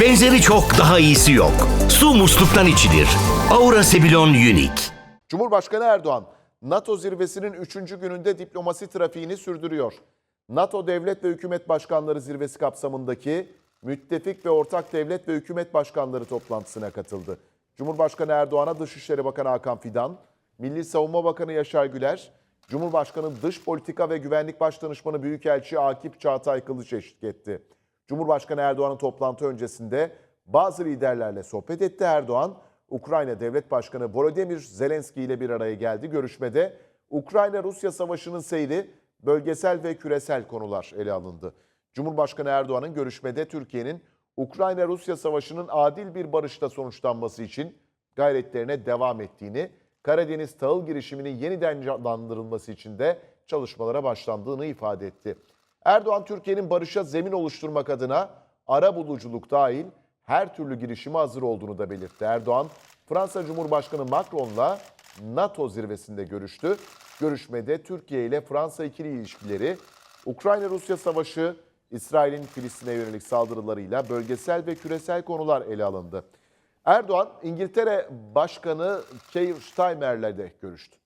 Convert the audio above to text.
Benzeri çok daha iyisi yok. Su musluktan içilir. Aura Sebilon Unique. Cumhurbaşkanı Erdoğan, NATO zirvesinin 3. gününde diplomasi trafiğini sürdürüyor. NATO Devlet ve Hükümet Başkanları Zirvesi kapsamındaki müttefik ve ortak devlet ve hükümet başkanları toplantısına katıldı. Cumhurbaşkanı Erdoğan'a Dışişleri Bakanı Hakan Fidan, Milli Savunma Bakanı Yaşar Güler, Cumhurbaşkanı Dış Politika ve Güvenlik Başdanışmanı Büyükelçi Akif Çağatay Kılıç eşlik etti. Cumhurbaşkanı Erdoğan'ın toplantı öncesinde bazı liderlerle sohbet etti Erdoğan. Ukrayna Devlet Başkanı Volodymyr Zelenski ile bir araya geldi. Görüşmede Ukrayna-Rusya savaşının seyri, bölgesel ve küresel konular ele alındı. Cumhurbaşkanı Erdoğan'ın görüşmede Türkiye'nin Ukrayna-Rusya savaşının adil bir barışta sonuçlanması için gayretlerine devam ettiğini, Karadeniz tahıl girişiminin yeniden canlandırılması için de çalışmalara başlandığını ifade etti. Erdoğan Türkiye'nin barışa zemin oluşturmak adına ara buluculuk dahil her türlü girişime hazır olduğunu da belirtti. Erdoğan, Fransa Cumhurbaşkanı Macron'la NATO zirvesinde görüştü. Görüşmede Türkiye ile Fransa ikili ilişkileri, Ukrayna-Rusya savaşı, İsrail'in Filistin'e yönelik saldırılarıyla bölgesel ve küresel konular ele alındı. Erdoğan, İngiltere Başkanı Keir Starmer'le de görüştü.